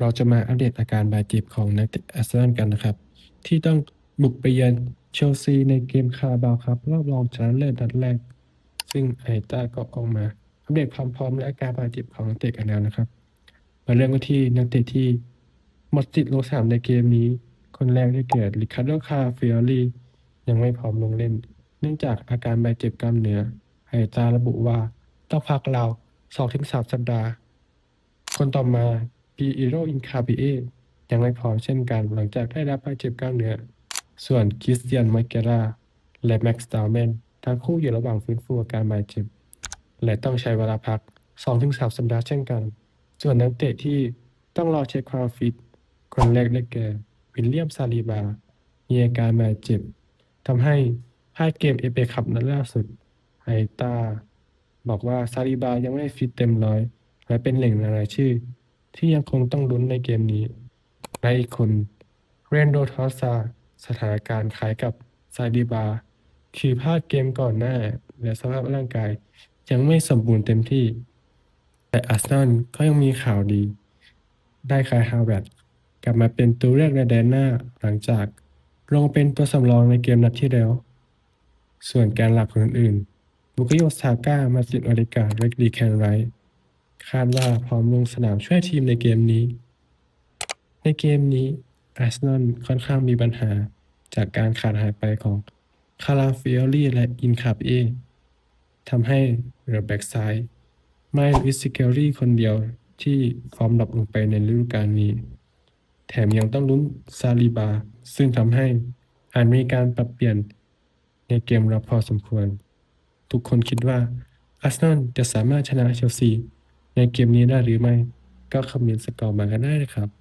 เราจะมาอัปเดตอาการบาดเจ็บของนักเตะอาร์เซนอลกันนะครับ ที่ต้องบุกไปเยือนเชลซีในเกมคาราบาวครับรอบรองชนะเลิศนัดแรก ซึ่งไอต้าก็ออกมาอัปเดตความพร้อมและอาการบาดเจ็บของนักเตะกันแล้วนะครับ มาเริ่มกันที่นักเตะที่หมดสิทธิ์ลงสนามในเกมนี้ คนแรกได้แก่ริคาร์โดคาเฟลลียังไม่พร้อมลงเล่น เนื่องจากอาการบาดเจ็บกล้ามเนื้อไอต้าระบุว่าต้องพักเราว2-3สัปดาห์ คนต่อมา ปีอิโรอินคาบิเอยังไม่พร้อมเช่นกันหลังจากได้รับบาดเจ็บกล้ามเนื้อ ส่วนคริสเตียนมาเกราและแม็กซ์ดาวแมนทั้งคู่อยู่ระหว่างฟื้นฟูอาการบาดเจ็บ และต้องใช้เวลาพัก 2-3 สัปดาห์เช่นกัน ส่วนนักเตะที่ต้องรอเช็คความฟิต คนแรกได้แก่วิลเลียมซาลีบามีอาการบาดเจ็บทำให้พลาดเกมเอเปคัพนัดล่าสุดไฮตาบอกว่าซาลีบายังไม่ฟิตเต็มร้อย และเป็นหนึ่งในรายชื่อ ที่ยังคงต้องลุ้นในเกมนี้ และอีกคน เรนโดทอสซา สถานการณ์คล้ายกับซาลีบา คือพลาดเกมก่อนหน้า และสภาพร่างกายยังไม่สมบูรณ์เต็มที่ แต่อาร์เซนอลก็ยังมีข่าวดี ได้คายฮาวเวิร์ดกลับมาเป็นตัวเลือกในแดนหน้าหลังจากลงเป็นตัวสำรองในเกมนัดที่แล้ว ส่วนแกนหลักคนอื่นบุกโยซาก้ามาตินอริกาเรกดีแคนไรท์ คาดว่าพร้อมลงสนามช่วยทีมในเกมนี้ ในเกมนี้อาร์เซนอลค่อนข้างมีปัญหาจากการขาดหายไปของคาราฟิโอลีและอินคาเอทำให้เรือแบ็กซ้ายไม่วิสเกลลี่คนเดียวที่ฟอร์มดรอปลงไปในฤดูกาลนี้ แถมยังต้องลุ้นซาลิบา ซึ่งทำให้อาจมีการปรับเปลี่ยนในเกมรับพอสมควร ทุกคนคิดว่าอาร์เซนอลจะสามารถชนะเชลซี ในเกมนี้ได้หรือไม่ ก็คอมเมนต์สกอร์มากันได้นะครับ